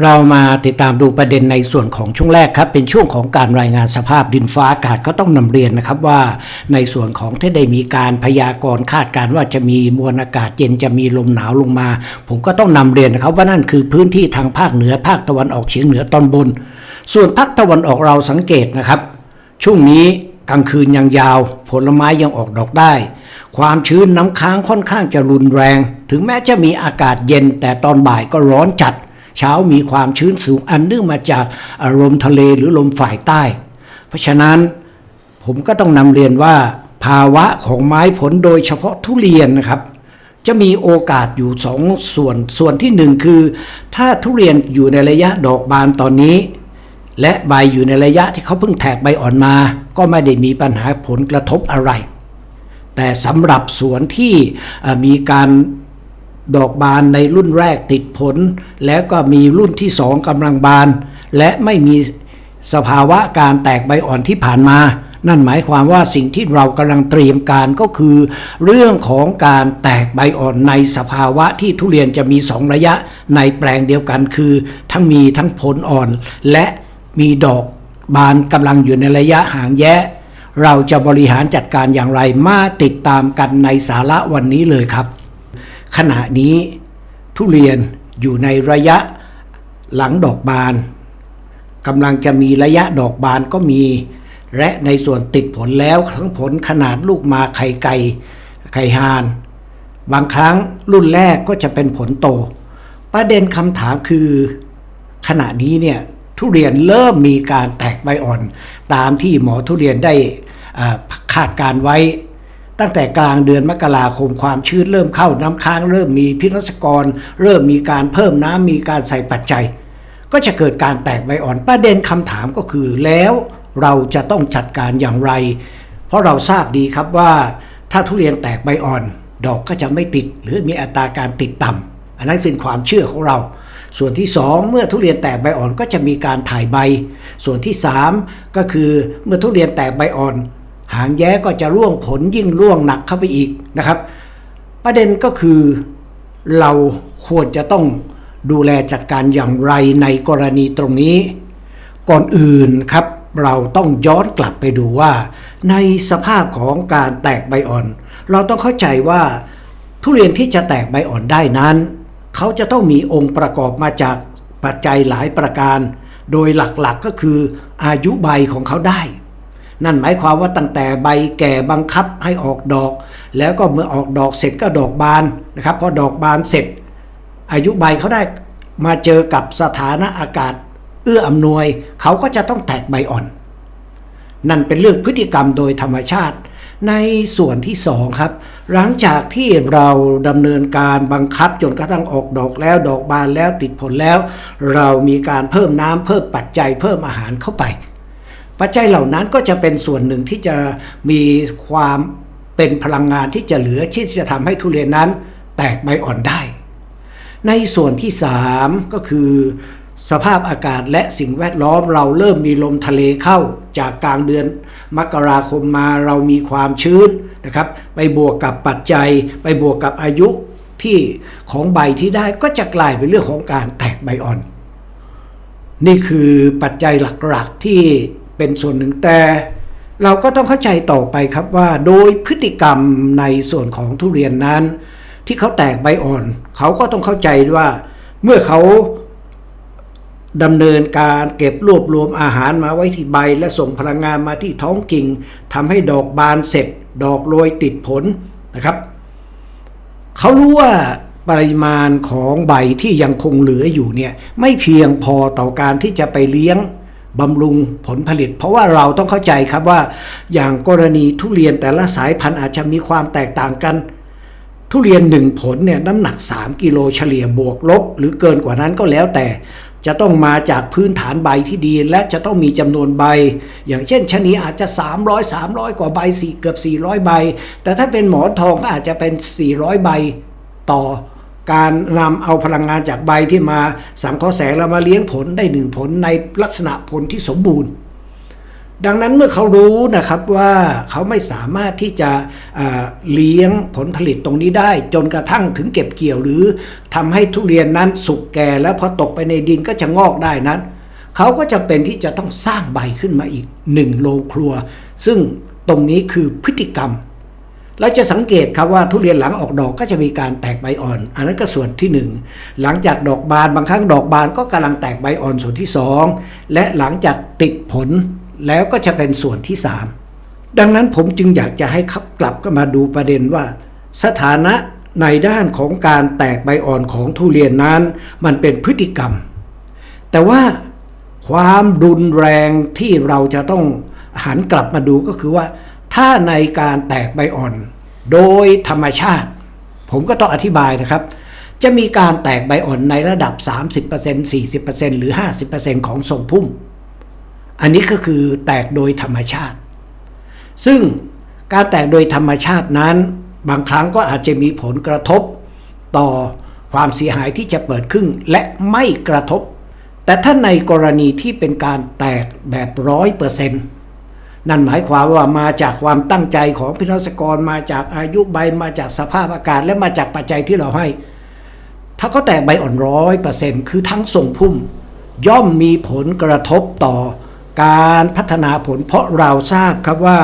เรามาติดตามดูประเด็นในส่วนของช่วงแรกครับ เป็นช่วงของการรายงานสภาพดินฟ้าอากาศก็ต้องนำเรียนนะครับว่า ในส่วนของที่ได้มีการพยากรณ์คาดการว่าจะมีมวลอากาศเย็นจะมีลมหนาวลงมา ผมก็ต้องนำเรียนนะครับว่านั่นคือพื้นที่ทางภาคเหนือภาคตะวันออกเฉียงเหนือตอนบน ส่วนภาคตะวันออกเราสังเกตนะครับ ช่วงนี้กลางคืนยังยาว ผลไม้ยังออกดอกได้ ความชื้นน้ำค้างค่อนข้างจะรุนแรง ถึงแม้จะมีอากาศเย็นแต่ตอนบ่ายก็ร้อนจัด เช้ามีความชื้นสูงอันเนื่องมาจากอารมณ์ทะเลหรือลมฝ่ายใต้ เพราะฉะนั้นผมก็ต้องนำเรียนว่า ภาวะของไม้ผลโดยเฉพาะทุเรียนนะครับ จะมีโอกาสอยู่สองส่วนส่วนที่หนึ่งคือ ถ้าทุเรียนอยู่ในระยะดอกบานตอนนี้ และใบอยู่ในระยะที่เขาเพิ่งแทกใบอ่อนมา ก็ไม่ได้มีปัญหาผลกระทบอะไร แต่สำหรับสวนที่มีการ ดอกบานในรุ่นแรกติดผล แล้วก็มีรุ่นที่สองกำลังบาน และไม่มีสภาวะการแตกใบอ่อนที่ผ่านมา นั่นหมายความว่าสิ่งที่เรากำลังเตรียมการก็คือ เรื่องของการแตกใบอ่อนในสภาวะที่ทุเรียนจะมีสองระยะในแปลงเดียวกันคือ ทั้งมีทั้งผลอ่อน และมีดอกบานกำลังอยู่ในระยะห่างแยะ เราจะบริหารจัดการอย่างไรมาติดตามกันในสาระวันนี้เลยครับ ขณะนี้ทุเรียนอยู่ในระยะหลังดอกบานกำลังจะมีระยะดอกบานก็มี และในส่วนติดผลแล้วทั้งผลขนาดลูกมาไข่ไก่ไข่ห่าน บางครั้งรุ่นแรกก็จะเป็นผลโต ประเด็นคำถามคือ ขณะนี้เนี่ยทุเรียนเริ่มมีการแตกใบอ่อน ตามที่หมอทุเรียนได้คาดการไว้ ตั้งแต่กลางเดือนมกราคมความชื้นเริ่มเข้าน้ำค้างเริ่มมีพิรัศกร เริ่มมีการเพิ่มน้ำมีการใส่ปัจจัย ก็จะเกิดการแตกใบอ่อนประเด็นคำถามก็คือแล้วเราจะต้องจัดการอย่างไร เพราะเราทราบดีครับว่า ถ้าทุเรียนแตกใบอ่อน ดอกก็จะไม่ติด หรือมีอัตราการติดต่ำอันนั้นเป็นความเชื่อของเราส่วนที่ 2 เมื่อทุเรียนแตกใบอ่อนก็จะมีการถ่ายใบ ส่วนที่ 3 ก็คือเมื่อทุเรียนแตกใบอ่อน หางแย้ก็จะร่วงผลยิ่งร่วงหนักเข้าไปอีกนะครับ ประเด็นก็คือเราควรจะต้องดูแลจัดการอย่างไรในกรณีตรงนี้ ก่อนอื่นครับเราต้องย้อนกลับไปดูว่า ในสภาพของการแตกใบอ่อน เราต้องเข้าใจว่าทุเรียนที่จะแตกใบอ่อนได้นั้น เขาจะต้องมีองค์ประกอบมาจากปัจจัยหลายประการ โดยหลักๆก็คืออายุใบของเขาได้ นั่นหมายความว่าตั้งแต่ใบแก่บังคับให้ออกดอก แล้วก็เมื่อออกดอกเสร็จก็ดอกบานนะครับพอดอกบานเสร็จ อายุใบเขาได้มาเจอกับสถานะอากาศ เอื้ออำนวย เขาก็จะต้องแตกใบอ่อน นั่นเป็นเรื่องพฤติกรรมโดยธรรมชาติ ในส่วนที่สองครับ หลังจากที่เราดำเนินการบังคับจนกระทั่งออกดอกแล้วดอกบานแล้วติดผลแล้ว เรามีการเพิ่มน้ำเพิ่มปัจจัยเพิ่มอาหารเข้าไป ปัจจัยเหล่านั้นก็จะเป็นส่วนหนึ่งที่จะมีความเป็นพลังงานที่จะเหลือที่จะทำให้ทุเรียนนั้น แตกใบอ่อนได้ ในส่วนที่ 3 ก็คือ สภาพอากาศและสิ่งแวดล้อมเราเริ่มมีลมทะเลเข้าจากกลางเดือนมกราคมมาเรามีความชื้นนะครับ ไปบวกกับปัจจัย ไปบวกกับอายุที่ของใบที่ได้ก็จะกลายเป็นเรื่องของการแตกใบอ่อน นี่คือปัจจัยหลักๆที่ เป็นส่วนหนึ่งแต่เราก็ต้องเข้าใจต่อไปครับว่า โดยพฤติกรรมในส่วนของทุเรียนนั้น ที่เขาแตกใบอ่อน เขาก็ต้องเข้าใจว่า เมื่อเขาดำเนินการเก็บรวบรวมอาหารมาไว้ที่ใบ และส่งพลังงานมาที่ท้องกิ่งทำให้ดอกบานเสร็จ ดอกโรยติดผลนะครับ เขารู้ว่าปริมาณของใบที่ยังคงเหลืออยู่เนี่ยไม่เพียงพอต่อการที่จะไปเลี้ยง บำรุงผลผลิต เพราะว่าเราต้องเข้าใจครับว่า อย่างกรณีทุเรียนแต่ละสายพันธุ์อาจจะมีความแตกต่างกัน ทุเรียนหนึ่งผลเนี่ยน้ำหนัก 3 กิโลเฉลี่ยบวกลบ หรือเกินกว่านั้นก็แล้วแต่ จะต้องมาจากพื้นฐานใบที่ดี และจะต้องมีจำนวนใบ อย่างเช่นชะนีอาจจะ 300 300 กว่าใบสี่เกือบ 400 ใบ แต่ถ้าเป็นหมอนทองก็อาจจะเป็น 400 ใบต่อ การนำเอาพลังงานจากใบที่มาสังเคราะห์แสงแล้วมาเลี้ยงผลได้หนึ่งผลในลักษณะผลที่สมบูรณ์ ดังนั้นเมื่อเขารู้นะครับว่าเขาไม่สามารถที่จะเลี้ยงผลผลิตตรงนี้ได้ จนกระทั่งถึงเก็บเกี่ยวหรือทำให้ทุเรียนนั้นสุกแก่แล้วพอตกไปในดินก็จะงอกได้นั้น เขาก็จำเป็นที่จะต้องสร้างใบขึ้นมาอีกหนึ่งโรงครัว ซึ่งตรงนี้คือพฤติกรรม เราจะสังเกตครับว่าทุเรียนหลังออกดอกก็จะมีการแตกใบอ่อน อันนั้นก็ส่วนที่หนึ่งหลังจากดอกบานบางครั้งดอกบานก็กำลังแตกใบอ่อนส่วนที่สองและหลังจากติดผลแล้วก็จะเป็นส่วนที่สามดังนั้นผมจึงอยากจะให้ขับกลับก็มาดูประเด็นว่า สถานะในด้านของการแตกใบอ่อนของทุเรียนนั้น มันเป็นพฤติกรรม แต่ว่าความรุนแรงที่เราจะต้องหันกลับมาดูก็คือว่า ถ้าในการแตกใบอ่อน โดยธรรมชาติ ผมก็ต้องอธิบายนะครับ จะมีการแตกใบอ่อนในระดับ 30% 40%หรือ 50%ของทรงพุ่ม อันนี้ก็คือแตกโดยธรรมชาติ ซึ่งการแตกโดยธรรมชาตินั้น บางครั้งก็อาจจะมีผลกระทบต่อความเสียหายที่จะเปิดขึ้นและไม่กระทบ แต่ถ้าในกรณีที่เป็นการแตกแบบร้อยเปอร์เซ็นต์ นั่นหมายความว่ามาจากความตั้งใจของพินศกรมาจากอายุใบมาจากสภาพอากาศและมาจากปัจจัยที่เราให้ ถ้าเขาแตกใบอ่อนร้อยเปอร์เซ็นต์คือทั้งทรงพุ่ม ย่อมมีผลกระทบต่อการพัฒนาผล เพราะเราทราบครับว่า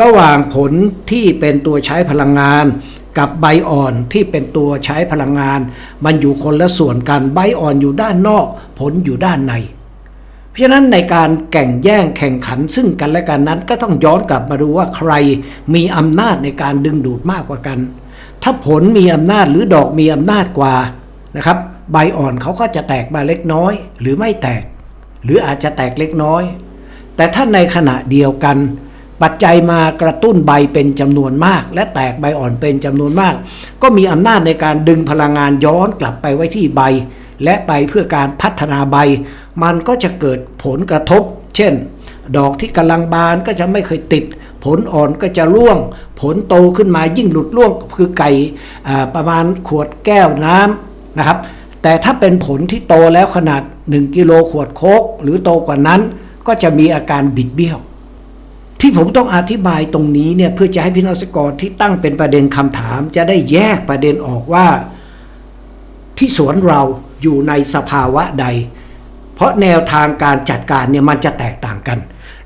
ระหว่างผลที่เป็นตัวใช้พลังงาน กับใบอ่อนที่เป็นตัวใช้พลังงาน มันอยู่คนละส่วนกันใบอ่อนอยู่ด้านนอก ผลอยู่ด้านใน เพราะฉะนั้นในการแข่งแย่งแข่งขันซึ่งกันและกันนั้น ก็ต้องย้อนกลับมาดูว่าใครมีอำนาจในการดึงดูดมากกว่ากัน ถ้าผลมีอำนาจหรือดอกมีอำนาจกว่านะครับใบอ่อนเขาก็จะแตกมาเล็กน้อย หรือไม่แตก หรืออาจจะแตกเล็กน้อย แต่ถ้าในขณะเดียวกัน ปัจจัยมากระตุ้นใบเป็นจำนวนมาก และแตกใบอ่อนเป็นจำนวนมาก ก็มีอำนาจในการดึงพลังงานย้อนกลับไปไว้ที่ใบ และไปเพื่อการพัฒนาใบ มันก็จะเกิดผลกระทบ เช่น ดอกที่กำลังบานก็จะไม่เคยติด ผลอ่อนก็จะร่วง ผลโตขึ้นมายิ่งหลุดร่วงคือไก่ประมาณขวดแก้วน้ำนะครับ แต่ถ้าเป็นผลที่โตแล้วขนาด 1 กิโลขวดโคกหรือโตกว่านั้น ก็จะมีอาการบิดเบี้ยวที่ผมต้องอธิบายตรงนี้เนี่ยเพื่อจะให้พี่นสกรที่ตั้งเป็นประเด็นคำถาม จะได้แยกประเด็นออกว่า ที่สวนเราอยู่ในสภาวะใด เพราะแนวทางการจัดการเนี่ยมันจะแตกต่างกัน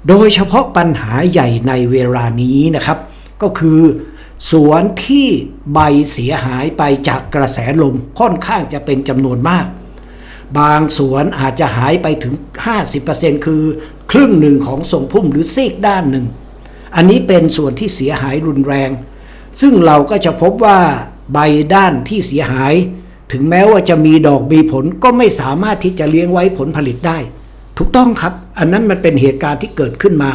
โดยเฉพาะปัญหาใหญ่ในเวลานี้นะครับ ก็คือสวนที่ใบเสียหายไปจากกระแสลมค่อนข้างจะเป็นจำนวนมาก บางสวนอาจจะหายไปถึง 50%คือครึ่งหนึ่งของทรงพุ่มหรือซีกด้านหนึ่ง อันนี้เป็นส่วนที่เสียหายรุนแรง ซึ่งเราก็จะพบว่าใบด้านที่เสียหาย ถึงแม้ว่าจะมีดอกมีผลก็ไม่สามารถที่จะเลี้ยงไว้ผลผลิตได้ ถูกต้องครับ อันนั้นมันเป็นเหตุการณ์ที่เกิดขึ้นมา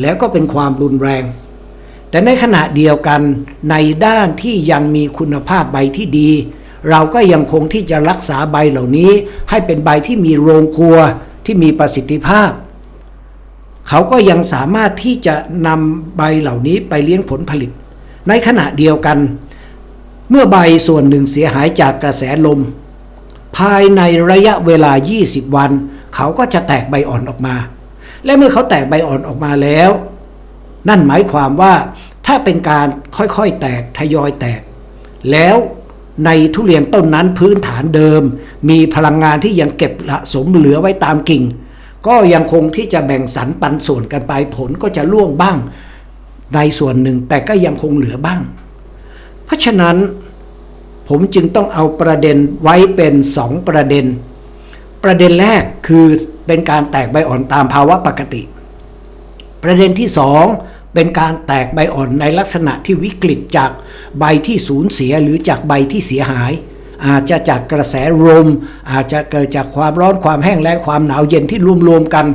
แล้วก็เป็นความรุนแรง แต่ในขณะเดียวกันในด้านที่ยังมีคุณภาพใบที่ดี เราก็ยังคงที่จะรักษาใบเหล่านี้ ให้เป็นใบที่มีโรงครัวที่มีประสิทธิภาพ เขาก็ยังสามารถที่จะนำใบเหล่านี้ไปเลี้ยงผลผลิต ในขณะเดียวกัน เมื่อใบส่วนหนึ่งเสียหายจากกระแสลม ภายในระยะเวลา 20 วัน เขาก็จะแตกใบอ่อนออกมา และเมื่อเขาแตกใบอ่อนออกมาแล้ว นั่นหมายความว่าถ้าเป็นการค่อยๆแตกทยอยแตก แล้วในทุเรียนต้นนั้นพื้นฐานเดิม มีพลังงานที่ยังเก็บสะสมเหลือไว้ตามกิ่ง ก็ยังคงที่จะแบ่งสรรปันส่วนกันไปผลก็จะล่วงบ้าง ในส่วนหนึ่งแต่ก็ยังคงเหลือบ้าง เพราะฉะนั้นผมจึงต้องเอาประเด็นไว้เป็นสองประเด็น ประเด็นแรกคือเป็นการแตกใบอ่อนตามภาวะปกติ ประเด็นที่สองเป็นการแตกใบอ่อนในลักษณะที่วิกฤตจากใบที่สูญเสียหรือจากใบที่เสียหาย อาจจะจากกระแสลมอาจจะเกิดจากความร้อนความแห้งแล้งความหนาวเย็นที่รวมๆกัน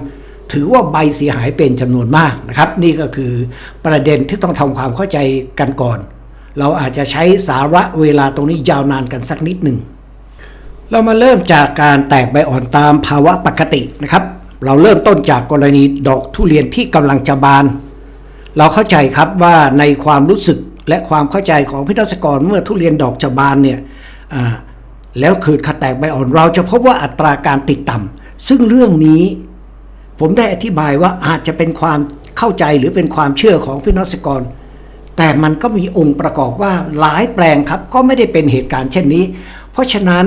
ถือว่าใบเสียหายเป็นจำนวนมากนะครับ นี่ก็คือประเด็นที่ต้องทำความเข้าใจกันก่อน เราอาจจะใช้สาระเวลาตรงนี้ยาวนานกันสักนิดหนึ่ง เรามาเริ่มจากการแตกใบอ่อนตามภาวะปกตินะครับ เราเริ่มต้นจากกรณีดอกทุเรียนที่กำลังจะบาน เราเข้าใจครับว่าในความรู้สึกและความเข้าใจของพิทักษกรเมื่อทุเรียนดอกจะบานเนี่ยแล้วคืดขัดแตกใบอ่อนเราจะพบว่าอัตราการติดต่ำซึ่งเรื่องนี้ ผมได้อธิบายว่าอาจจะเป็นความเข้าใจหรือเป็นความเชื่อของพี่นอสกร แต่มันก็มีองค์ประกอบว่าหลายแปลงครับก็ไม่ได้เป็นเหตุการณ์เช่นนี้ เพราะฉะนั้น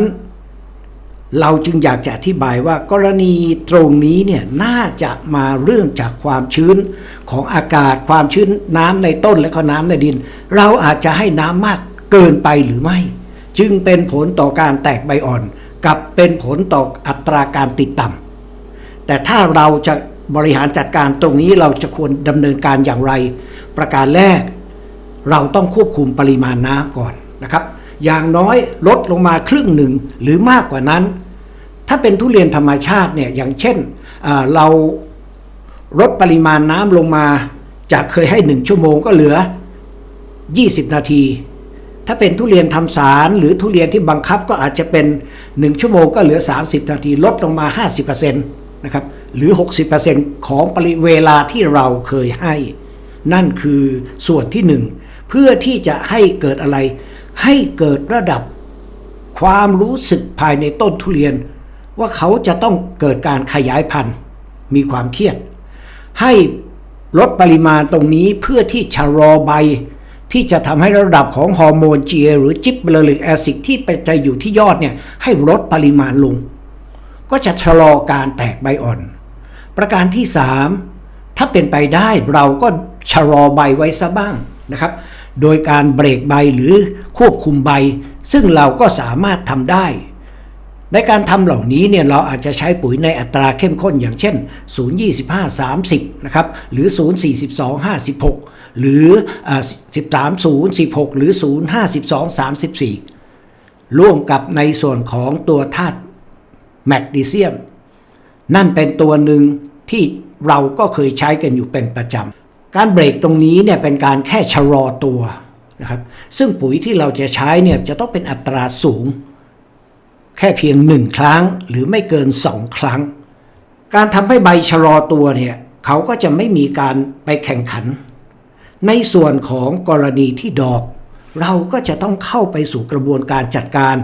เราจึงอยากจะอธิบายว่ากรณีตรงนี้เนี่ยน่าจะมาเรื่องจากความชื้นของอากาศความชื้นน้ำในต้นและก็น้ำในดิน เราอาจจะให้น้ำมากเกินไปหรือไม่ จึงเป็นผลต่อการแตกใบอ่อน กับเป็นผลต่ออัตราการติดต่ำแต่ถ้าเราจะบริหารจัดการตรงนี้เราจะควรดำเนินการอย่างไร ประการแรก เราต้องควบคุมปริมาณน้ำก่อนนะครับ อย่างน้อยลดลงมาครึ่งหนึ่งหรือมากกว่านั้น ถ้าเป็นทุเรียนธรรมชาติเนี่ยอย่างเช่นเราลดปริมาณน้ำลงมา จากเคยให้ 1 ชั่วโมงก็เหลือ 20 นาที ถ้าเป็นทุเรียนทำสารหรือทุเรียนที่บังคับก็อาจจะเป็น 1 ชั่วโมงก็เหลือ 30 นาที ลดลงมา 50%นะครับหรือ 60%ของปริเวลาที่เราเคยให้ นั่นคือส่วนที่หนึ่ง เพื่อที่จะให้เกิดอะไร ให้เกิดระดับ ความรู้สึกภายในต้นทุเรียน ว่าเขาจะต้องเกิดการขยายพันธุ์มีความเครียด ให้ลดปริมาณตรงนี้เพื่อที่ชะลอใบ ที่จะทำให้ระดับของฮอร์โมน GA หรือจิบเบลลิกแอซิดที่ไปจะอยู่ที่ยอดเนี่ยให้ลดปริมาณลง ก็จะชะลอการแตกใบอ่อน ประการที่ 3 ถ้าเป็นไปได้เราก็ชะลอใบไว้ซะบ้างนะครับ โดยการเบรกใบหรือควบคุมใบ ซึ่งเราก็สามารถทำได้ ในการทำเหล่านี้เนี่ยเราอาจจะใช้ปุ๋ยในอัตราเข้มข้นอย่างเช่น 025 30 นะครับ หรือ 042 56 หรือ 13 016 หรือ 052 34 ร่วมกับในส่วนของตัวธาตุแมกนีเซียม นั่นเป็นตัวหนึ่งที่เราก็เคยใช้กันอยู่เป็นประจำ การเบรกตรงนี้เนี่ยเป็นการแค่ชะลอตัวนะครับ ซึ่งปุ๋ยที่เราจะใช้เนี่ยจะต้องเป็นอัตราสูง แค่เพียงหนึ่งครั้งหรือไม่เกินสองครั้ง การทำให้ใบชะลอตัวเนี่ยเขาก็จะไม่มีการไปแข่งขัน ในส่วนของกรณีที่ดอก เราก็จะต้องเข้าไปสู่กระบวนการจัดการ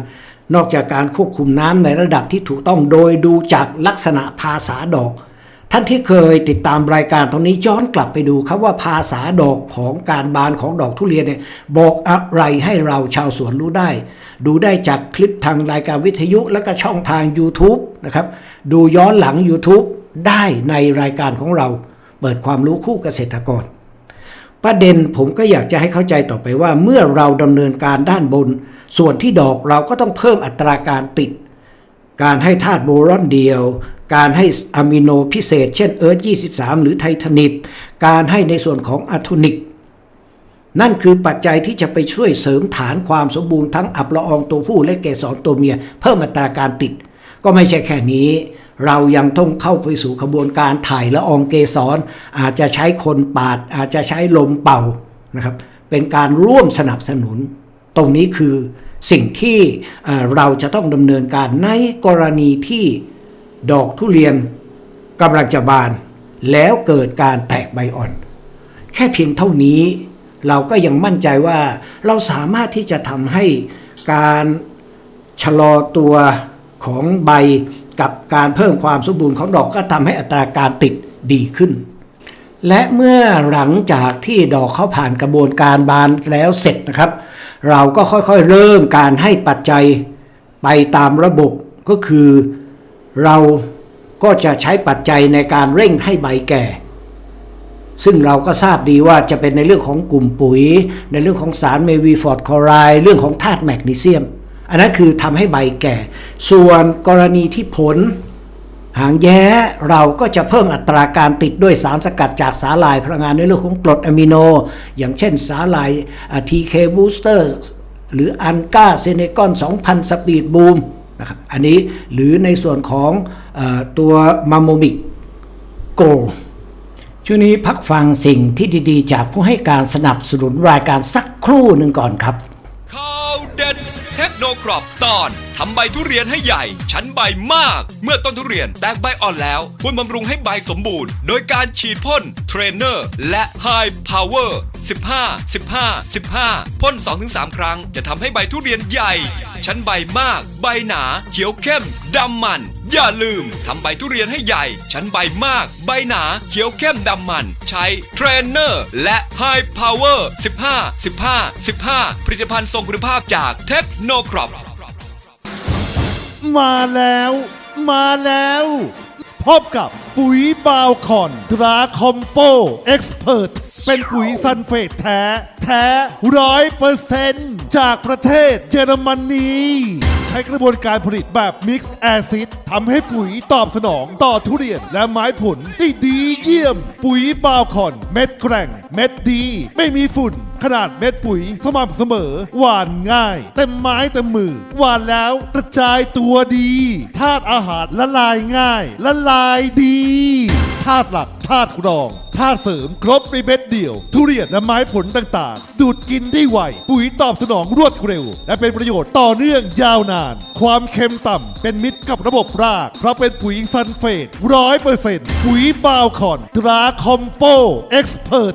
นอกจากการควบคุมน้ำในระดับที่ถูกต้องโดยดูจากลักษณะภาษาดอก ท่านที่เคยติดตามรายการตรงนี้ย้อนกลับไปดูครับว่าภาษาดอกของการบานของดอกทุเรียนเนี่ยบอกอะไรให้เราชาวสวนรู้ได้ ดูได้จากคลิปทางรายการวิทยุและก็ช่องทาง YouTube นะครับ ดูย้อนหลัง YouTube ได้ในรายการของเรา เปิดความรู้คู่เกษตรกร ประเด็นผมก็อยากจะให้เข้าใจต่อไปว่า เมื่อเราดำเนินการด้านบน ส่วนที่ดอกเราก็ต้องเพิ่มอัตราการติด การให้ธาตุโบรอนเดียว การให้อะมิโนพิเศษ เช่นเอิร์ธ23 หรือไททานิตการให้ในส่วนของอะโทนิก นั่นคือปัจจัยที่จะไปช่วยเสริมฐานความสมบูรณ์ทั้งอับละอองตัวผู้และเกสรตัวเมีย เพิ่มอัตราการติด ก็ไม่ใช่แค่นี้ เรายังต้องเข้าไปสู่กระบวนการถ่ายละอองเกสร อาจจะใช้คนปาด อาจจะใช้ลมเป่านะครับ เป็นการร่วมสนับสนุน ตรงนี้คือสิ่งที่เราจะต้องดำเนินการในกรณีที่ ดอกทุเรียนกำลังจะบาน แล้วเกิดการแตกใบอ่อน แค่เพียงเท่านี้เราก็ยังมั่นใจว่าเราสามารถที่จะทำให้การชะลอตัวของใบกับการเพิ่มความสมบูรณ์ของดอกก็ทำให้อัตราการติดดีขึ้น และเมื่อหลังจากที่ดอกเขาผ่านกระบวนการบานแล้วเสร็จนะครับ เราก็ค่อยๆเริ่มการให้ปัจจัยไปตามระบบก็คือ เราก็จะใช้ปัจจัยในการเร่งให้ใบแก่ ซึ่งเราก็ทราบดีว่าจะเป็นในเรื่องของกลุ่มปุ๋ย ในเรื่องของสารเมวีฟอร์ดคลอไรด์เรื่องของธาตุแมกนีเซียม อันนั้นคือทำให้ใบแก่ ส่วนกรณีที่ผล หางแย้เราก็จะเพิ่มอัตราการติดด้วยสารสกัดจากสาหร่ายพลังงานในเรื่องของกรดอะมิโน อย่างเช่นสาหร่ายทีเคบูสเตอร์หรืออันก้าเซเนกอน 2,000 สปีดบูม นะครับอันนี้หรือในส่วนของอตัวมาโมมิกโกช่วงนี้พักฟังสิ่งที่ดีๆ จากผู้ให้การสนับสนุนรายการสักครู่หนึ่งก่อนครับข่าวเด็ดเทคโนครอปตอน ทำใบทุเรียนให้ใหญ่ ชั้นใบมาก เมื่อต้นทุเรียนแตกใบอ่อนแล้วควรบำรุงให้ใบสมบูรณ์ โดยการฉีดพ่นเทรนเนอร์และ High Power 15 15 15 พ่น 2-3 ครั้ง จะทำให้ใบทุเรียนใหญ่ ชั้นใบมาก ใบหนา เขียวเข้มดำมัน อย่าลืมทำใบทุเรียนให้ใหญ่ ชั้นใบมาก ใบหนา เขียวเข้มดำมัน ใช้เทรนเนอร์และ High Power 15 15 15 ผลิตภัณฑ์ทรงคุณภาพจากเทคโนครอป มาแล้ว มาแล้ว พบกับปุ๋ยบาวคอนตราคอมโปเอ็กซ์เพรเป็นปุ๋ยซันเฟตแท้ แท้ร้อยเปอร์เซนต์จากประเทศเยอรมนีใช้กระบวนการผลิตแบบมิกซ์แอซิดทำให้ปุ๋ยตอบสนองต่อทุเรียนและไม้ผลได้ดีเยี่ยม ปุ๋ยบาวคอน เม็ดแกร่งเม็ดดี ไม่มีฝุ่น ขนาดเม็ดปุ๋ย สม่ำเสมอ หวานง่าย เต็มไม้เต็มมือ หวานแล้วกระจายตัวดีธาตุอาหารละลายง่าย ละลายดีธาตุหลักธาตุรองธาตุเสริมครบในเม็ดเดียว ทุเรียนและไม้ผลต่างๆ ดูดกินได้ไว ปุ๋ยตอบสนองรวดเร็ว และเป็นประโยชน์ต่อเนื่องยาวนาน ความเค็มต่ำเป็นมิตรกับระบบราก เพราะเป็นปุ๋ยซันเฟตร้อยเปอร์เซ็นต์ปุ๋ยบาวคอนตราคอมโปเอ็กซ์เพร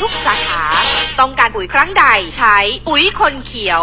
ทุกสาขา ต้องการปุ๋ยครั้งใดใช้ปุ๋ยคนเขียว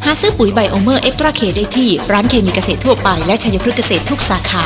หาซื้อปุ๋ยไบโอเมอร์เอ็กตราเคได้ที่ร้านเคมีเกษตรทั่วไปและชัยพฤกษ์เกษตรทุกสาขา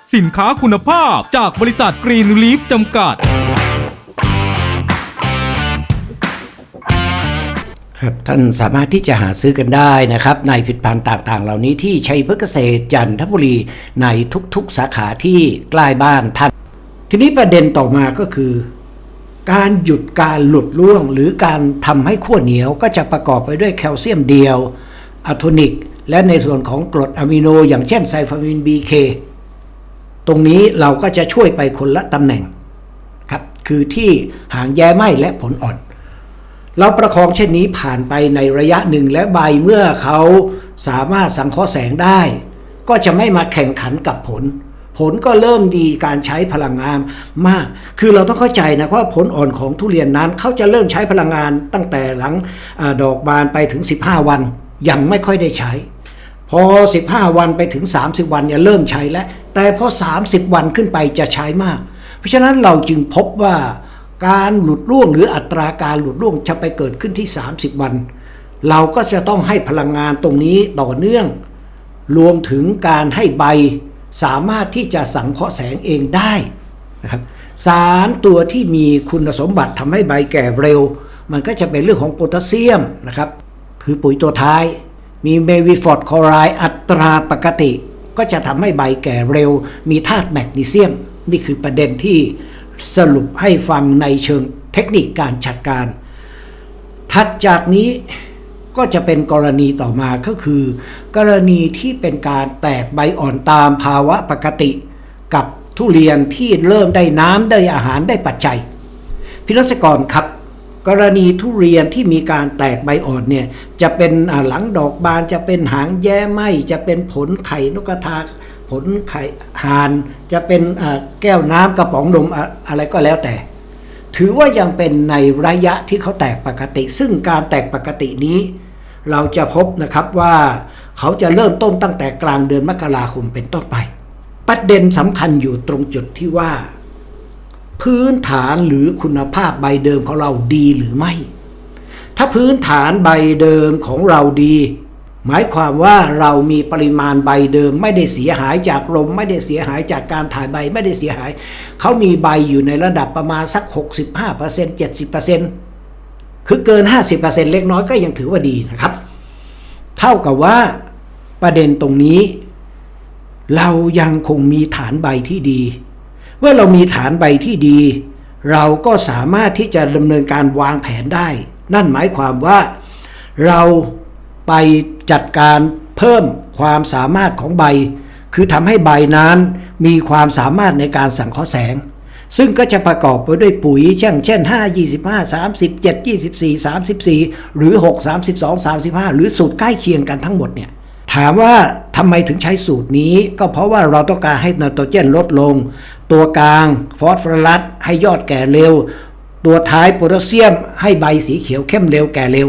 สินค้าคุณภาพจากบริษัทกรีนลีฟจำกัด ครับท่านสามารถที่จะหาซื้อกันได้นะครับ ในผลิดพันธ์ต่างๆ เหล่านี้ที่ชัยพฤกษเกษตรจันทบุรีในทุกๆ สาขาที่ใกล้บ้านท่าน ทีนี้ประเด็นต่อมาก็คือ การหยุดการหลุดร่วง หรือการทำให้ขั้วเหนียวก็จะประกอบไปด้วยแคลเซียมเดียวอะโทนิก และในส่วนของกรดอะมิโน อย่างเช่นไซฟามิน BK ต รงนี้เราก็จะช่วยไปคนละตำแหน่งครับคือที่หางแย้ไหมและผลอ่อน เราประคองเช่นนี้ผ่านไปในระยะหนึ่งและใบเมื่อเขาสามารถสังเคราะห์แสงได้ ก็จะไม่มาแข่งขันกับผล ผลก็เริ่มดีการใช้พลังงานมาก คือเราต้องเข้าใจนะว่าผลอ่อนของทุเรียนนั้นเขาจะเริ่มใช้พลังงานตั้งแต่หลังอดอกบานไปถึง 15 วันยังไม่ค่อยได้ใช้ พอ 15 วันไปถึง 30 วันเนี่ยเริ่มใช้แล้ว แต่พอ 30 วันขึ้นไปจะใช้มาก เพราะฉะนั้นเราจึงพบว่าการหลุดร่วงหรืออัตราการหลุดร่วงจะไปเกิดขึ้นที่ 30 วัน เราก็จะต้องให้พลังงานตรงนี้ต่อเนื่อง รวมถึงการให้ใบสามารถที่จะสังเคราะห์แสงเองได้นะครับสารตัวที่มีคุณสมบัติทำให้ใบแก่เร็ว มันก็จะเป็นเรื่องของโพแทสเซียมนะครับคือปุ๋ยตัวท้าย มีเมวิฟอร์ดคอไรด์อัตราปกติ ก็จะทำให้ใบแก่เร็ว มีธาตุแมกนีเซียม นี่คือประเด็นที่สรุปให้ฟังในเชิงเทคนิคการจัดการ ถัดจากนี้ก็จะเป็นกรณีต่อมาก็คือ กรณีที่เป็นการแตกใบอ่อนตามภาวะปกติ กับทุเรียนที่เริ่มได้น้ำได้อาหารได้ปัจจัย พิรัศกรครับ กรณีทุเรียนที่มีการแตกใบอ่อนเนี่ยจะเป็นหลังดอกบานจะเป็นหางแย้ไหมจะเป็นผลไข่นกกระทาผลไข่ห่านจะเป็นแก้วน้ำกระป๋องนมอะอะไรก็แล้วแต่ ถือว่ายังเป็นในระยะที่เขาแตกปกติ ซึ่งการแตกปกตินี้ เราจะพบนะครับว่าเขาจะเริ่มต้นตั้งแต่กลางเดือนมกราคมเป็นต้นไป ประเด็นสำคัญอยู่ตรงจุดที่ว่า พื้นฐานหรือคุณภาพใบเดิมของเราดีหรือไม่ ถ้าพื้นฐานใบเดิมของเราดี หมายความว่าเรามีปริมาณใบเดิม ไม่ได้เสียหายจากลม ไม่ได้เสียหายจากการถ่ายใบไม่ได้เสียหาย เขามีใบอยู่ในระดับประมาณสัก 65% 70%คือเกิน 50%เล็กน้อยก็ยังถือว่าดีนะครับ เท่ากับว่าประเด็นตรงนี้ เรายังคงมีฐานใบที่ดี เมื่อเรามีฐานใบที่ดี เราก็สามารถที่จะดำเนินการวางแผนได้ นั่นหมายความว่าเราไปจัดการเพิ่มความสามารถของใบ คือทำให้ใบนั้นมีความสามารถในการสังเคราะห์แสง ซึ่งก็จะประกอบไปด้วยปุ๋ยเช่นเช่น 5 25 37 24 34 หรือ 6 32 35 หรือสูตรใกล้เคียงกันทั้งหมดเนี่ย ถามว่าทำไมถึงใช้สูตรนี้ ก็เพราะว่าเราต้องการให้ไนโตรเจนลดลง ตัวกลางฟอสฟอรัสให้ยอดแก่เร็ว ตัวท้ายโพแทสเซียม ให้ใบสีเขียวเข้มเร็วแก่เร็ว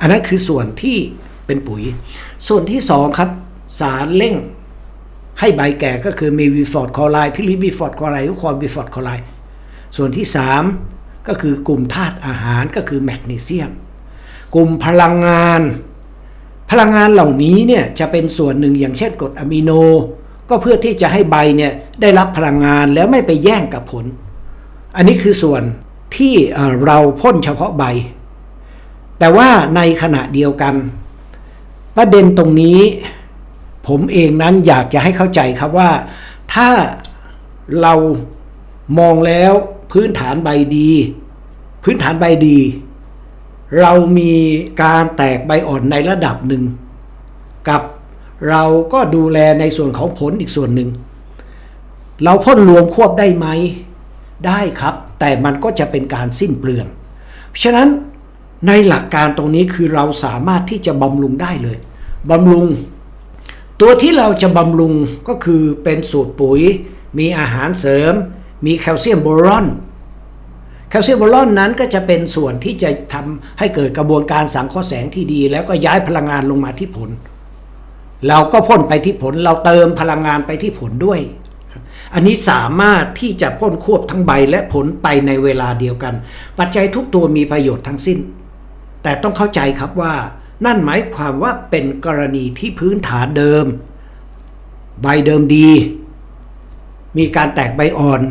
อันนั้นคือส่วนที่เป็นปุ๋ย ส่วนที่สองครับ สารเร่ง ให้ใบแก่ก็คือมีวีฟอร์ดคอไลพิลิบีฟอร์ดคอไลหรือคอร์บีฟอร์ดคอไลส่วนที่3ก็คือกลุ่มธาตุอาหารก็คือแมกนีเซียม กลุ่มพลังงาน พลังงานเหล่านี้เนี่ยจะเป็นส่วนหนึ่งอย่างเช่นกรดอะมิโน ก็เพื่อที่จะให้ใบเนี่ยได้รับพลังงานแล้วไม่ไปแย่งกับผล อันนี้คือส่วนที่เราพ่นเฉพาะใบ แต่ว่าในขณะเดียวกัน ประเด็นตรงนี้ ผมเองนั้นอยากจะให้เข้าใจครับว่า ถ้าเรามองแล้วพื้นฐานใบดี พื้นฐานใบดี เรามีการแตกใบอ่อนในระดับหนึ่ง กับเราก็ดูแลในส่วนของผลอีกส่วนหนึ่ง เราพ่นรวมควบได้ไหม ได้ครับ แต่มันก็จะเป็นการสิ้นเปลือง เพราะฉะนั้นในหลักการตรงนี้คือเราสามารถที่จะบำรุงได้เลยบำรุง ตัวที่เราจะบำรุงก็คือเป็นสูตรปุ๋ย มีอาหารเสริม มีแคลเซียมโบรอน แคลเซียมโบรอนนั้นก็จะเป็นส่วนที่จะทำให้เกิดกระบวนการสังเคราะห์แสงที่ดี แล้วก็ย้ายพลังงานลงมาที่ผล เราก็พ่นไปที่ผลเราเติมพลังงานไปที่ผลด้วย อันนี้สามารถที่จะพ่นควบทั้งใบและผลไปในเวลาเดียวกัน ปัจจัยทุกตัวมีประโยชน์ทั้งสิ้น แต่ต้องเข้าใจครับว่า นั่นหมายความว่าเป็นกรณีที่พื้นฐานเดิม ใบเดิมดี มีการแตกใบอ่อน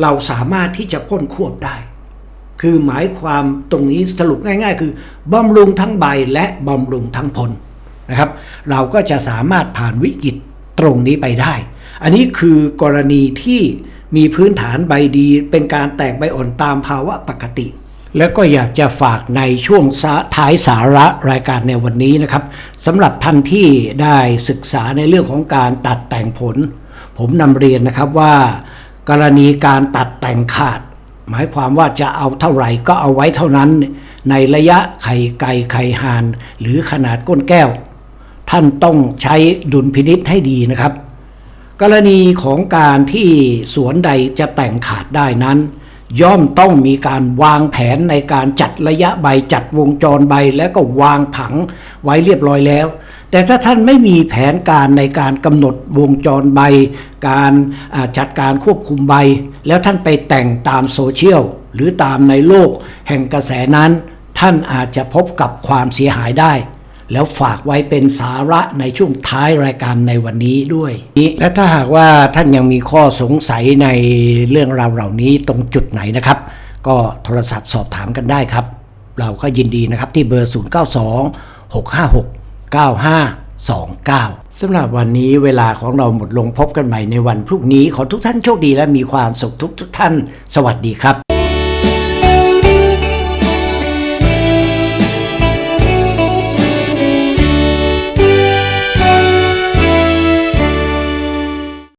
เราสามารถที่จะพ่นควบได้ คือหมายความตรงนี้สรุปง่าย ๆ คือบำรุงทั้งใบและบำรุงทั้งผลนะครับ เราก็จะสามารถผ่านวิกฤตตรงนี้ไปได้ อันนี้คือกรณีที่มีพื้นฐานใบดี เป็นการแตกใบอ่อนตามภาวะปกติ แล้วก็อยากจะฝากในช่วงสาท้ายสาระรายการในวันนี้นะครับสำหรับท่านที่ได้ศึกษาในเรื่องของการตัดแต่งผล ผมนำเรียนนะครับว่า กรณีการตัดแต่งขาด หมายความว่าจะเอาเท่าไหร่ก็เอาไว้เท่านั้น ในระยะไข่ไก่ไข่ห่าน หรือขนาดก้นแก้ว ท่านต้องใช้ดุลพินิษให้ดีนะครับ กรณีของการที่สวนใดจะแต่งขาดได้นั้น ย่อมต้องมีการวางแผนในการจัดระยะใบจัดวงจรใบแล้วก็วางผังไว้เรียบร้อยแล้ว แต่ถ้าท่านไม่มีแผนการในการกำหนดวงจรใบ การจัดการควบคุมใบ แล้วท่านไปแต่งตามโซเชียลหรือตามในโลกแห่งกระแสนั้น ท่านอาจจะพบกับความเสียหายได้ แล้วฝากไว้เป็นสาระในช่วงท้ายรายการในวันนี้ด้วย และถ้าหากว่าท่านยังมีข้อสงสัยในเรื่องราวเหล่านี้ตรงจุดไหนนะครับ ก็โทรศัพท์สอบถามกันได้ครับ เราก็ยินดีนะครับที่เบอร์ 092 656 9529 สำหรับวันนี้เวลาของเราหมดลงพบกันใหม่ในวันพรุ่งนี้ ขอทุกท่านโชคดีและมีความสุขทุกทุกท่าน สวัสดีครับ